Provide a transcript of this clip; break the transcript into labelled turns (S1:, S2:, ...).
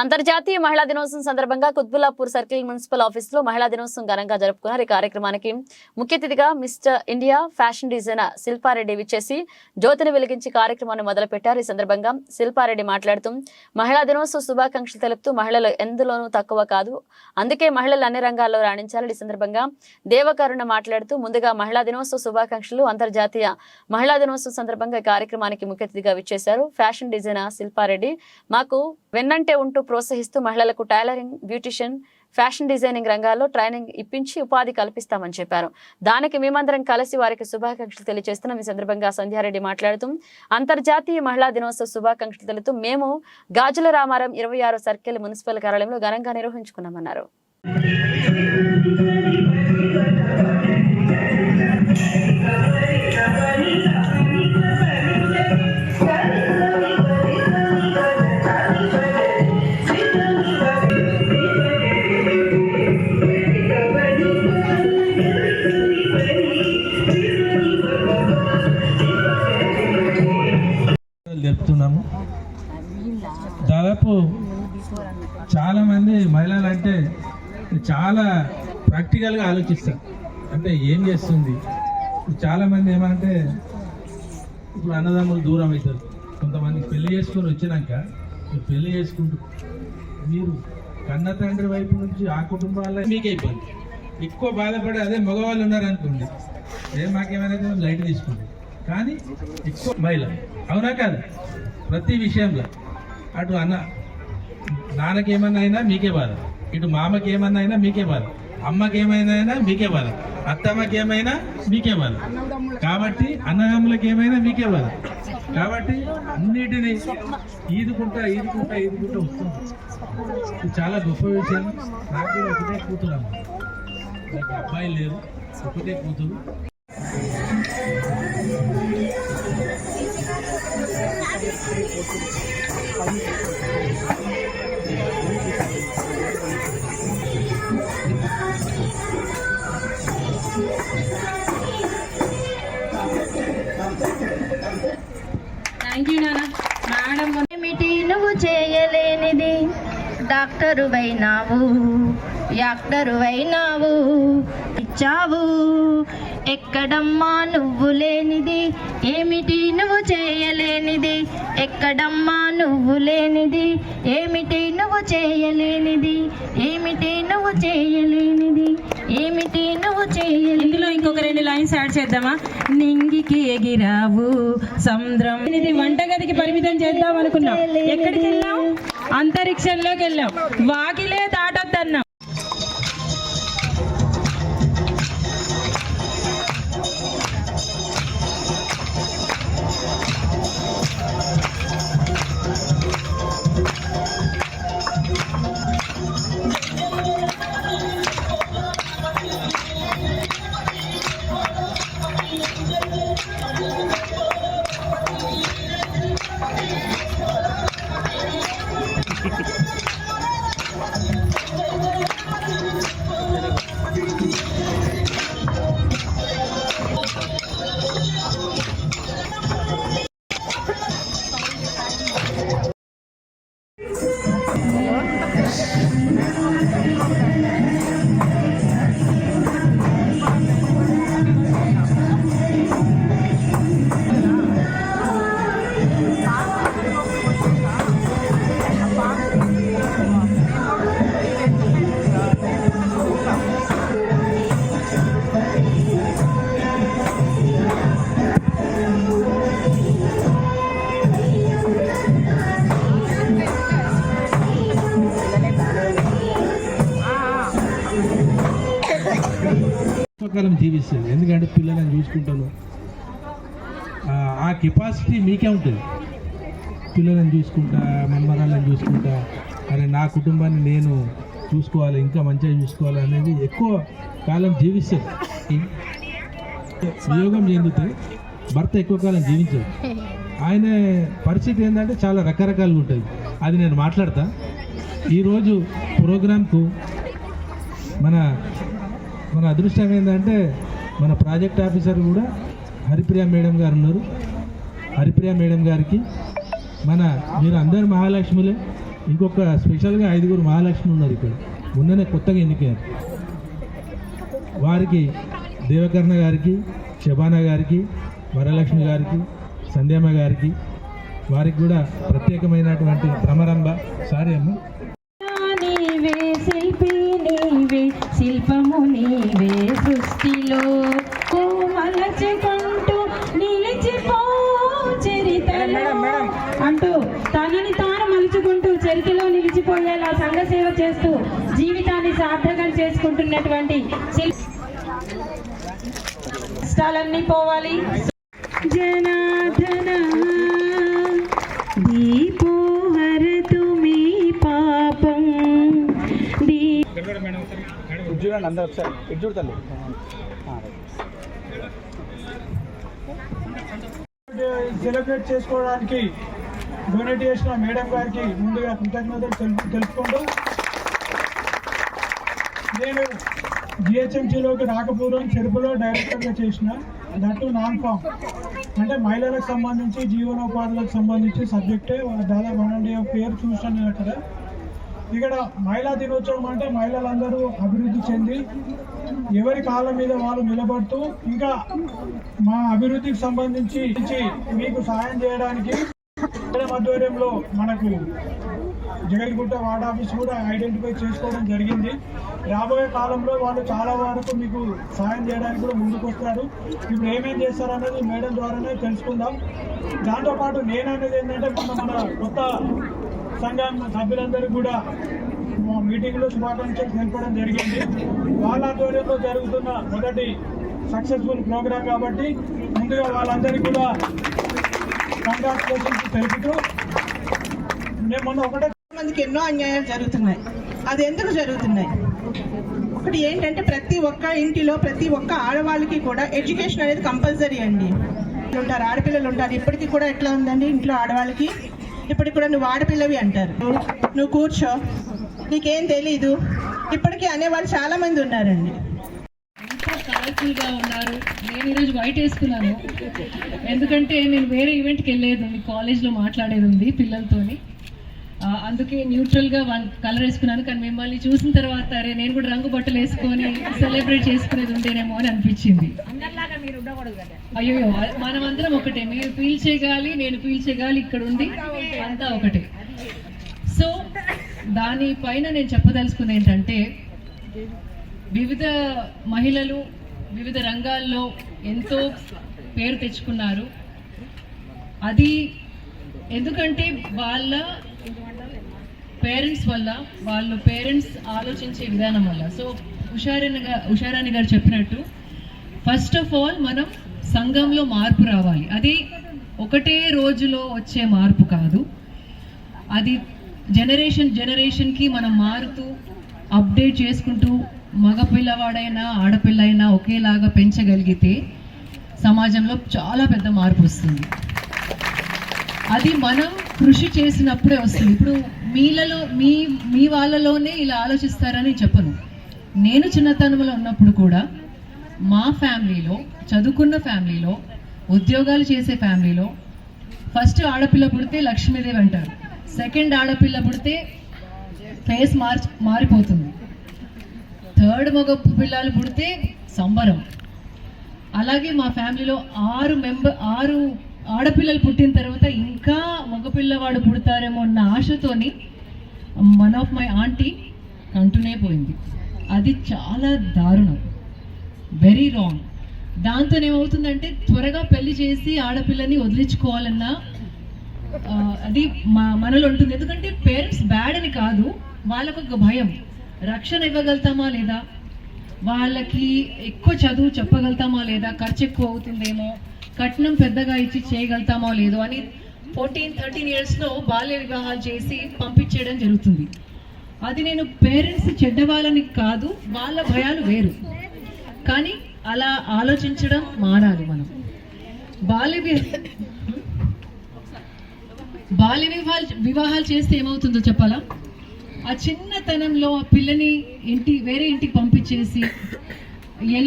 S1: అంతర్జాతీయ మహిళా దినోత్సవం సందర్భంగా కుత్బుల్లాపూర్ సర్కిల్ మున్సిపల్ ఆఫీస్లో మహిళా దినోత్సవం ఘనంగా జరుపుకున్నారు. ఈ కార్యక్రమానికి ముఖ్య అతిథిగా mister India fashion designer Shilpa Reddy విచ్చేసి జ్యోతిని వెలిగించి కార్యక్రమాన్ని మొదలుపెట్టారు. ఈ సందర్భంగా శిల్పారెడ్డి మాట్లాడుతూ మహిళా దినోత్సవ శుభాకాంక్షలు తెలుపుతూ మహిళలు ఎందులోనూ తక్కువ కాదు. అందుకే మహిళలు అన్ని రంగాల్లో రాణించాలని ఈ సందర్భంగా దేవకరుణ మాట్లాడుతూ ముందుగా మహిళా దినోత్సవ శుభాకాంక్షలు అంతర్జాతీయ మహిళా దినోత్సవం సందర్భంగా ఈ కార్యక్రమానికి ముఖ్య అతిథిగా విచ్చేశారు. ఫ్యాషన్ డిజైనర్ శిల్పారెడ్డి మాకు వెన్నంటే ఉంటూ ప్రోత్సహిస్తూ మహిళలకు టైలరింగ్ బ్యూటిషియన్ ఫ్యాషన్ డిజైనింగ్ రంగాల్లో ట్రైనింగ్ ఇప్పించి ఉపాధి కల్పిస్తామని చెప్పారు. దానికి మేమందరం కలిసి వారికి శుభాకాంక్షలు తెలియజేస్తున్నాం. ఈ సందర్భంగా సంధ్యారెడ్డి మాట్లాడుతూ అంతర్జాతీయ మహిళా దినోత్సవ శుభాకాంక్షలు తెలుతూ మేము గాజుల రామారం ఇరవై ఆరు సర్కిల్ మున్సిపల్ కార్యాలయంలో ఘనంగా నిర్వహించుకున్నామన్నారు.
S2: దాదాపు చాలామంది మహిళలు అంటే చాలా ప్రాక్టికల్గా ఆలోచిస్తారు. అంటే ఏం చేస్తుంది? చాలామంది ఏమంటే ఇప్పుడు అన్నదమ్ములు దూరం అవుతారు కొంతమంది పెళ్ళి చేసుకొని వచ్చినాక పెళ్ళి చేసుకుంటూ మీరు కన్న తండ్రి వైపు నుంచి ఆ కుటుంబాల మీకే ఇబ్బంది. ఎక్కువ బాధపడే అదే మగవాళ్ళు ఉన్నారనుకోండి ఏం మాకేమైనా లైట్ తీసుకోండి. కానీ ఎక్కువ మహిళ అవునా కాదు? ప్రతి విషయంలో. అటు అన్న నాన్నకేమన్నా అయినా మీకే బాధ. ఇటు మామకి ఏమన్నా అయినా మీకే బాధ. అమ్మకి ఏమైనా అయినా మీకే బాధ. అత్తమ్మకి ఏమైనా మీకే బాధ. కాబట్టి అన్నదమ్ములకి ఏమైనా మీకే బాధ. కాబట్టి అన్నిటినీ ఈదుకుంటా ఈదుకుంటా ఈదుకుంటా వస్తుంది ఇది చాలా గొప్ప విషయం. నాకు కూడా ఒకటే కూతురు అమ్మ. నాకు అబ్బాయి లేరు ఒకటే కూతురు.
S3: డాక్టరు వైనావు ఇచ్చావు. ఎక్కడమ్మా నువ్వు లేనిది? ఏమిటి నువ్వు చేయలేనిది? ఎక్కడమ్మా నువ్వు లేనిది? ఏమిటి నువ్వు చేయలేనిది? ఏమిటి నువ్వు
S4: చేయలేని కొన్ని లైన్స్ యాడ్ చేద్దామా? నింగికి ఎగిరావు సముద్రం. ఇది వంటగదికి పరిమితం చేద్దాం అనుకున్నాం. ఎక్కడికి వెళ్ళాం అంతరిక్షంలోకి వెళ్ళాం. వాకిలే దాటొద్దన్నాం.
S2: కాలం జీవిస్తుంది. ఎందుకంటే పిల్లలను చూసుకుంటాను. ఆ- కెపాసిటీ మీకే ఉంటుంది. పిల్లలను చూసుకుంటా మన్మరాలను చూసుకుంటా అరే నా కుటుంబాన్ని నేను చూసుకోవాలి ఇంకా మంచిగా చూసుకోవాలి అనేది ఎక్కువ కాలం జీవిస్తుంది. వియోగం చెందితే భర్త ఎక్కువ కాలం జీవించదు. ఆయన పరిస్థితి ఏంటంటే చాలా రకరకాలుగా ఉంటుంది. అది నేను మాట్లాడతా. ఈరోజు ప్రోగ్రాంకు మన మన అదృష్టం ఏంటంటే మన ప్రాజెక్ట్ ఆఫీసర్ కూడా హరిప్రియ మేడం గారు ఉన్నారు. హరిప్రియ మేడం గారికి మన మీరు అందరు మహాలక్ష్ములే. ఇంకొక స్పెషల్గా ఐదుగురు మహాలక్ష్మి ఉన్నారు ఇక్కడ. మొన్ననే కొత్తగా ఎన్నికయ్యారు. వారికి దేవకర్ణ గారికి శబానా గారికి వరలక్ష్మి గారికి సంధ్యమ్మ గారికి వారికి కూడా ప్రత్యేకమైనటువంటి భ్రమరంభ. సారీ అమ్మ.
S4: శిల్ప కష్టాలన్నీ పోవాలి. జనార్దన దీపో హరతు మీ పాపం. దీ
S5: ఇటు చూడండి అందరు ఒకసారి. ఇటు చూడతారు
S6: సెలబ్రేట్ చేసుకోవడానికి డొనేట్ చేసిన మేడం గారికి ముందుగా కృతజ్ఞతలు తెలుపు తెలుపుకుంటూ నేను జిహెచ్ఎంసీలోకి రాకపూర్వం చెరుపులో డైరెక్టర్గా చేసిన దట్టు నాన్ ఫామ్. అంటే మహిళలకు సంబంధించి జీవనోపాధులకు సంబంధించి సబ్జెక్టే దాదాపు వన్ అండ్ హాఫ్ ఇయర్ చూసాను అక్కడ. ఇక్కడ మహిళా దినోత్సవం అంటే మహిళలందరూ అభివృద్ధి చెంది ఎవరి కాళ్ళ మీద వాళ్ళు నిలబడుతూ ఇంకా మా అభివృద్ధికి సంబంధించి మీకు సహాయం చేయడానికి ఆధ్వర్యంలో మనకు జగల్గుట్ట వార్డ్ ఆఫీస్ కూడా ఐడెంటిఫై చేసుకోవడం జరిగింది. రాబోయే కాలంలో వాళ్ళు చాలా వరకు మీకు సహాయం చేయడానికి కూడా ముందుకు వస్తారు. ఇప్పుడు ఏమేం చేస్తారనేది మేడం ద్వారానే తెలుసుకుందాం. దాంతోపాటు నేను అనేది ఏంటంటే మన మన కొత్త సంఘం సభ్యులందరూ కూడా మా మీటింగ్లో శుభాకాంక్షలు తెలపడం జరిగింది. వాళ్ళ ఆధ్వర్యంలో జరుగుతున్న మొదటి సక్సెస్ఫుల్ ప్రోగ్రామ్ కాబట్టి ముందుగా వాళ్ళందరికీ కూడా కంగ్రాచులేషన్స్ తెలుపుతూ నేను మొన్న ఒకటే
S7: మందికి ఎన్నో అన్యాయాలు జరుగుతున్నాయి. అది ఎందుకు జరుగుతున్నాయి? ఒకటి ఏంటంటే ప్రతి ఒక్క ఇంటిలో ప్రతి ఒక్క ఆడవాళ్ళకి కూడా ఎడ్యుకేషన్ అనేది కంపల్సరీ అండి. ఉంటారు ఆడపిల్లలు ఉంటారు. ఇప్పటికీ కూడా ఎట్లా ఉందండి ఇంట్లో ఆడవాళ్ళకి? ఇప్పటికి కూడా నువ్వు ఆడపిల్లవి అంటారు. నువ్వు కూర్చో నీకేం తెలీదు. ఇప్పటికీ అనేవాళ్ళు చాలామంది ఉన్నారండి.
S8: ఎంతో కలర్ఫుల్గా ఉన్నారు. నేను ఈరోజు వైట్ వేసుకున్నాను. ఎందుకంటే నేను వేరే ఈవెంట్కి వెళ్ళేది ఉంది కాలేజ్లో మాట్లాడేది ఉంది పిల్లలతోని. ఆ, అందుకే న్యూట్రల్గా వన్ కలర్ వేసుకున్నాను. కానీ మిమ్మల్ని చూసిన తర్వాత అరే నేను కూడా రంగు బట్టలు వేసుకొని సెలబ్రేట్ చేసుకునేది ఉండేనేమో అని అనిపించింది. అయ్యో మనం అందరం ఒకటే. మీరు పీల్చే గాలి నేను పీల్చే గాలి ఇక్కడ ఉంది. అంతా ఒకటే. సో దానిపైన నేను చెప్పదలుచుకుంది ఏంటంటే వివిధ మహిళలు వివిధ రంగాల్లో ఎంతో పేరు తెచ్చుకున్నారు. అది ఎందుకంటే వాళ్ళ పేరెంట్స్ వల్ల వాళ్ళ పేరెంట్స్ ఆలోచించే విధానం వల్ల. సో ఉషారాణి గారు ఉషారాణి గారు చెప్పినట్టు ఫస్ట్ ఆఫ్ ఆల్ మనం సంఘంలో మార్పు రావాలి. అది ఒకటే రోజులో వచ్చే మార్పు కాదు. అది జనరేషన్ జనరేషన్కి మనం మారుతూ అప్డేట్ చేసుకుంటూ మగ పిల్లవాడైనా ఆడపిల్ల అయినా ఒకేలాగా పెంచగలిగితే సమాజంలో చాలా పెద్ద మార్పు వస్తుంది. అది మనం కృషి చేసినప్పుడే వస్తుంది. ఇప్పుడు మీలలో మీ మీ వాళ్ళలోనే ఇలా ఆలోచిస్తారని చెప్పను. నేను చిన్నతనంలో ఉన్నప్పుడు కూడా మా ఫ్యామిలీలో చదువుకున్న ఫ్యామిలీలో ఉద్యోగాలు చేసే ఫ్యామిలీలో ఫస్ట్ ఆడపిల్ల పుడితే లక్ష్మీదేవి అంటారు. సెకండ్ ఆడపిల్ల పుడితే ఫేస్ మార్చి మారిపోతుంది. థర్డ్ మగ పిల్లలు పుడితే సంబరం. అలాగే మా ఫ్యామిలీలో ఆరు మెంబర్ ఆరు ఆడపిల్లలు పుట్టిన తర్వాత ఇంకా మగపిల్లవాడు పుడతారేమో అన్న ఆశతోని వన్ ఆఫ్ మై ఆంటీ కంటూనే పోయింది. అది చాలా దారుణం. Very wrong. దాంతో ఏమవుతుందంటే త్వరగా పెళ్ళి చేసి ఆడపిల్లని వదిలించుకోవాలన్న అది మా మనలో ఉంటుంది. ఎందుకంటే పేరెంట్స్ బ్యాడ్ అని కాదు వాళ్ళకు ఒక భయం. రక్షణ ఇవ్వగలుగుతామా లేదా? వాళ్ళకి ఎక్కువ చదువు చెప్పగలుగుతామా లేదా? ఖర్చు ఎక్కువ అవుతుందేమో? కట్నం పెద్దగా ఇచ్చి చేయగలుగుతామో లేదో అని ఫోర్టీన్ థర్టీన్ ఇయర్స్లో బాల్య వివాహాలు చేసి పంపించేయడం జరుగుతుంది. అది నేను పేరెంట్స్ చెడ్డవాళ్ళని కాదు వాళ్ళ భయాలు వేరు. కానీ అలా ఆలోచించడం మానాలి మనం. బాల్య బాల్య వివాహాలు వివాహాలు చేస్తే ఏమవుతుందో చెప్పాలా? ఆ చిన్నతనంలో ఆ పిల్లని ఇంటి వేరే ఇంటికి పంపించేసి ఎలా